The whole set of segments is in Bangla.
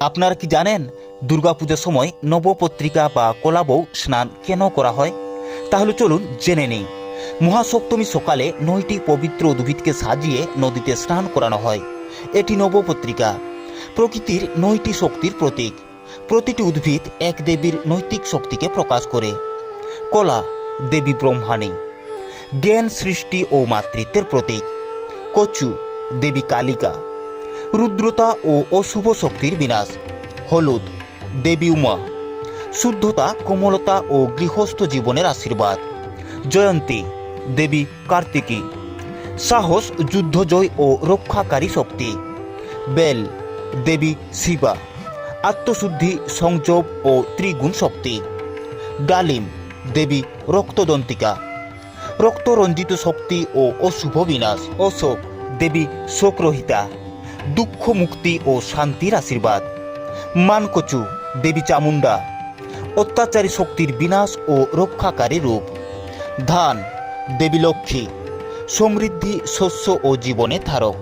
আপনারা কি জানেন দুর্গাপূজার সময় নবপত্রিকা বা কলাবউ স্নান কেন করা হয়? তাহলে চলুন জেনে নিই। মহাসপ্তমী সকালে নয়টি পবিত্র উদ্ভিদকে সাজিয়ে নদীতে স্নান করানো হয়। এটি নবপত্রিকা। প্রকৃতির নয়টি শক্তির প্রতীক। প্রতিটি উদ্ভিদ এক দেবীর নৈতিক শক্তিকে প্রকাশ করে। কলা, দেবী ব্রহ্মাণী জ্ঞান, সৃষ্টি ও মাতৃত্বের প্রতীক। কচু, দেবী কালিকা। রুদ্রতা ও অশুভ শক্তির বিনাশ। হলুদ, দেবী উমা। শুদ্ধতা, কোমলতা ও গৃহস্থ জীবনের আশীর্বাদ। জয়ন্তী, দেবী কার্তিকী। সাহস, যুদ্ধজয় ও রক্ষাকারী শক্তি। বেল, দেবী শিবা। আত্মশুদ্ধি সংযোগ ও ত্রিগুণ শক্তি। ডালিম, দেবী রক্তদন্তিকা। রক্তরঞ্জিত শক্তি ও অশুভ বিনাশ। অশোক, দেবী শোকরহিতা। দুঃখ মুক্তি ও শান্তির আশীর্বাদ। মানকচু, দেবী চামুন্ডা অত্যাচারী শক্তির বিনাশ ও রক্ষাকারী রূপ। ধান, দেবী লক্ষ্মী, সমৃদ্ধি, শস্য ও জীবনে ধারক।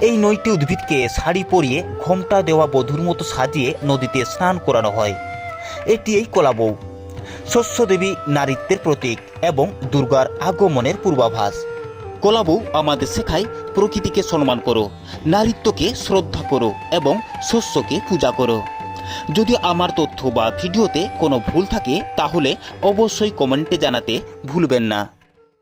এই নয়টি উদ্ভিদকে শাড়ি পরিয়ে ঘোমটা দেওয়া বধূর মতো সাজিয়ে নদীতে স্নান করানো হয়। এটি এই কলাবউ শস্যদেবী নারীত্বের প্রতীক এবং দুর্গার আগমনের পূর্বাভাস। কলাবউ আমাদের শেখায় প্রকৃতিকে সম্মান করো, নারীত্বকে শ্রদ্ধা করো এবং শস্যকে পূজা করো। যদি আমার তথ্য বা ভিডিওতে কোনো ভুল থাকে, তাহলে অবশ্যই কমেন্টে জানাতে ভুলবেন না।